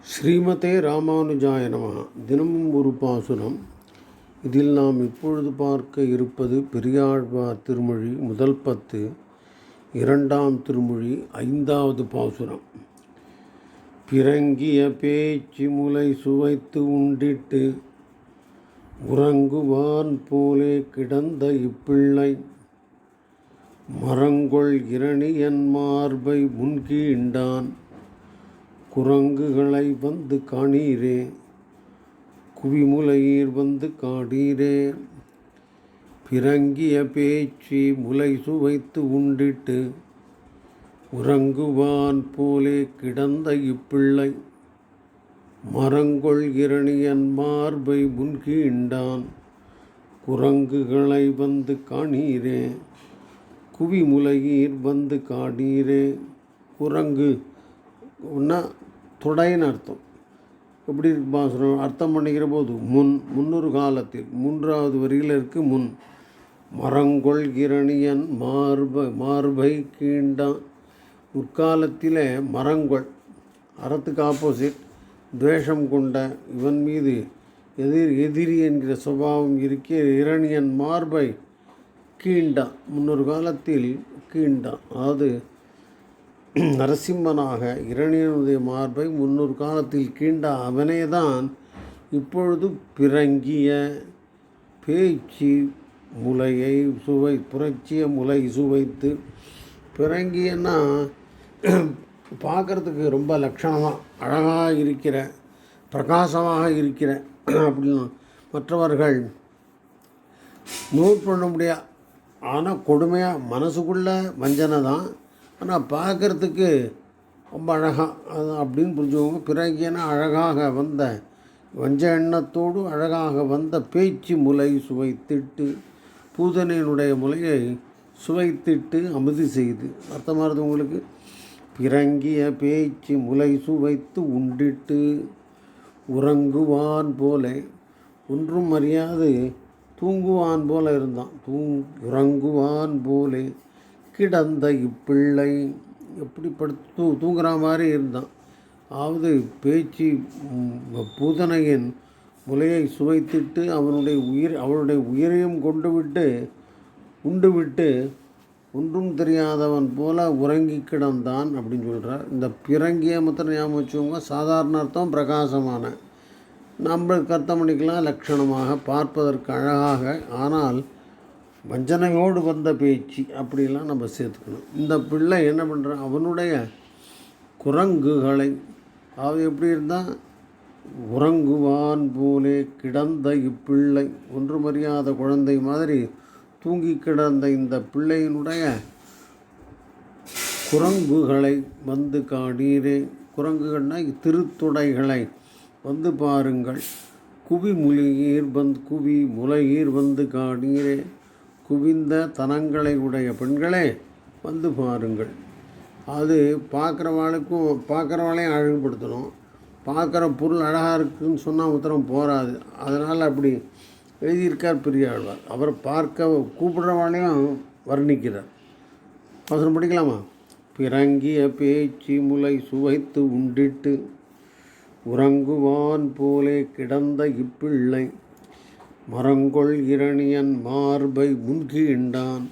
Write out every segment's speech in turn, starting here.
ஸ்ரீமதே ராமானுஜாய நமः. தினமும் ஒரு பாசுரம். இதில் நாம் இப்பொழுது பார்க்க இருப்பது பெரியாழ்வார் திருமொழி முதல் பத்து இரண்டாம் திருமொழி ஐந்தாவது பாசுரம். பிறங்கிய பேச்சு முலை சுவைத்து உண்டிட்டு உறங்குவான் போலே கிடந்த இப்பிள்ளை. மரங்கொள் இரணியன் மார்பை முன்கீண்டான். குரங்குகளை வந்து காணீரே குவிமுலையீர் வந்து காடீரே பிறங்கிய பேச்சு முலை சுவைத்து உண்டிட்டு உறங்குவான் போலே கிடந்த இப்பிள்ளை மரங்கொள் இரணியன் மார்பை முன்கீண்டான். குரங்குகளை வந்து காணீரே குவிமுலையீர் வந்து காடீரே குரங்கு ஒன்றா தொடைன்னு அர்த்தம். எப்படி இருக்கு பாசுரம் அர்த்தம் பண்ணிக்கிற போது முன் முன்னொரு காலத்தில் மூன்றாவது வரியில் இருக்குது முன். மரங்கொள் கிரணியன் மார்ப மார்பை கீண்டான் முற்காலத்தில் மரங்கொள் அறத்துக்கு ஆப்போசிட் துவேஷம் கொண்ட இவன் மீது எதிர் எதிரி என்கிற சுபாவம் இருக்க இரணியன் மார்பை கீண்டான் முன்னொரு காலத்தில் கீண்டான் அதாவது நரசிம்மனாக இரணியனுடைய மார்பை முன்னொரு காலத்தில் கீண்ட அவனே தான் இப்பொழுது பிறங்கிய பேச்சு முலையை சுவை புரட்சிய முலை சுவைத்து பிறங்கியன்னா பார்க்குறதுக்கு ரொம்ப லட்சணமாக அழகாக இருக்கிற பிரகாசமாக இருக்கிற அப்படின்னு மற்றவர்கள் நோட் பண்ண முடியாது ஆனால் கொடுமையாக மனசுக்குள்ள வஞ்சனை தான் ஆனால் பார்க்குறதுக்கு ரொம்ப அழகாக அது அப்படின்னு புரிஞ்சுக்கோங்க. பிறகியன அழகாக வந்த வஞ்ச எண்ணத்தோடு அழகாக வந்த பேச்சு முலை சுவைத்திட்டு பூதனையினுடைய முலையை சுவைத்திட்டு அமுதி செய்து. அர்த்தமாகிறது உங்களுக்கு? பிறங்கிய பேச்சு முலை சுவைத்து உண்டிட்டு உறங்குவான் போல. ஒன்றும் அறியாது தூங்குவான் போல இருந்தான். தூங் உறங்குவான் போலே. கிடந்த இப்பிள்ளை எப்படி படுத்து தூ தூங்குற மாதிரி இருந்தான். ஆவது பேச்சு பூதனையின் முலையை சுவைத்திட்டு அவனுடைய உயிர் அவனுடைய உயிரையும் கொண்டு விட்டு உண்டு விட்டு ஒன்றும் தெரியாதவன் போல உறங்கி கிடந்தான் அப்படின்னு சொல்கிறார் இந்த பிறங்கிய மாத்திரம் ஞாபகம் வச்சுக்கோங்க. சாதாரண அர்த்தம் பிரகாசமான. நம்மளுக்கு அர்த்தம் பண்ணிக்கலாம் லட்சணமாக பார்ப்பதற்கு அழகாக ஆனால் வஞ்சனையோடு வந்த பேச்சு அப்படிலாம் நம்ம சேர்த்துக்கணும். இந்த பிள்ளை என்ன பண்ணுறான் அவனுடைய குரங்குகளை அவன் எப்படி இருந்தால் உறங்குவான் போலே கிடந்த இப்பிள்ளை. ஒன்றும் அறியாத குழந்தை மாதிரி தூங்கி கிடந்த இந்த பிள்ளையினுடைய குரங்குகளை வந்து காடீரே குரங்குகள்னா திருத்துடைகளை. வந்து பாருங்கள். குவி முலையீர் வந்து குவி முலையீர் வந்து காடீரே குவிந்த தனங்களை உடைய பெண்களே வந்து பாருங்கள். அது பார்க்குறவாளுக்கும் பார்க்குறவாளையும் அழகுபடுத்தணும். பார்க்குற பொருள் அழகாக இருக்குதுன்னு சொன்னால் உத்தரம் போகாது அதனால் அப்படி எழுதியிருக்கார் பெரியாழ்வார். அவர் பார்க்க கூப்பிடுறவாளையும் வர்ணிக்கிறார். அவசரம் படிக்கலாமா? பிறங்கிய பேச்சு முலை சுவைத்து உண்டிட்டு உறங்குவான் போலே கிடந்த இப்பிள்ளை. மரங்கொள் இரணியன் மார்பை முன்கீண்டான்.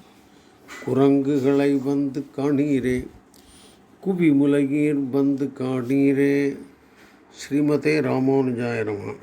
குரங்குகளை வந்து காணீரே. குவிமுலகீர் வந்து காணீரே. ஸ்ரீமதே ராமானுஜாயனமா